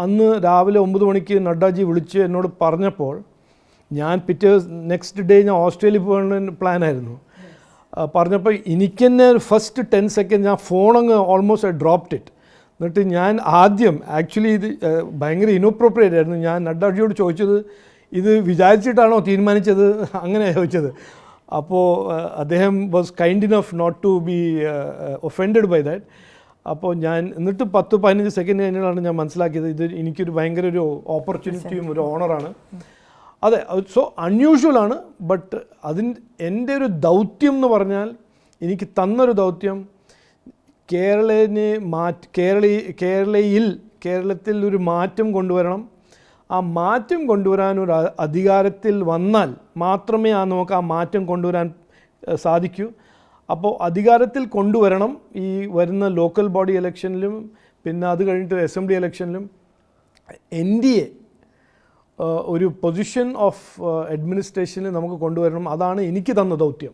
അന്ന് രാവിലെ ഒമ്പത് മണിക്ക് നഡ്ഡാജി വിളിച്ച് എന്നോട് പറഞ്ഞപ്പോൾ ഞാൻ പിറ്റേ നെക്സ്റ്റ് ഡേ ഞാൻ ഓസ്ട്രേലിയ പോകാൻ പ്ലാനായിരുന്നു പറഞ്ഞപ്പോൾ എനിക്ക് തന്നെ ഫസ്റ്റ് ടെൻ സെക്കൻഡ് ഞാൻ ഫോണങ്ങ് ഓൾമോസ്റ്റ് ഐ ഡ്രോപ്ഡ് ഇറ്റ് എന്നിട്ട് ഞാൻ ആദ്യം ആക്ച്വലി ഇത് ഭയങ്കര ഇനോപ്രോപ്രിയേറ്റ് ആയിരുന്നു. ഞാൻ നഡ്ഡാജിയോട് ചോദിച്ചത് ഇത് വിചാരിച്ചിട്ടാണോ തീരുമാനിച്ചത്? അങ്ങനെ ചോദിച്ചത്. അപ്പോൾ അദ്ദേഹം was kind enough not to be offended by that അപ്പോൾ ഞാൻ എന്നിട്ട് പത്ത് പതിനഞ്ച് സെക്കൻഡ് കഴിഞ്ഞിട്ടാണ് ഞാൻ മനസ്സിലാക്കിയത്. ഇത് എനിക്കൊരു ഭയങ്കര ഒരു ഓപ്പർച്യൂണിറ്റിയും ഒരു ഓണറാണ് അതെ സോ അൺയൂഷ്വൽ ആണ് ബട്ട് അതിന് എന്റെ ഒരു ദൗത്യം എന്ന് പറഞ്ഞാൽ എനിക്ക് തന്നൊരു ദൗത്യം കേരളനെ മാറ്റ് കേരളീ കേരളയിൽ കേരളത്തിൽ ഒരു മാറ്റം കൊണ്ടുവരണം. ആ മാറ്റം കൊണ്ടുവരാൻ ഒരു അധികാരത്തിൽ വന്നാൽ മാത്രമേ ആ നമുക്ക് ആ മാറ്റം കൊണ്ടുവരാൻ സാധിക്കൂ. അപ്പോൾ അധികാരത്തിൽ കൊണ്ടുവരണം ഈ വരുന്ന ലോക്കൽ ബോഡി ഇലക്ഷനിലും പിന്നെ അത് കഴിഞ്ഞിട്ട് അസംബ്ലി ഇലക്ഷനിലും എൻ ഡി എ ഒരു പൊസിഷൻ ഓഫ് അഡ്മിനിസ്ട്രേഷനിൽ നമുക്ക് കൊണ്ടുവരണം. അതാണ് എനിക്ക് തന്ന ദൗത്യം.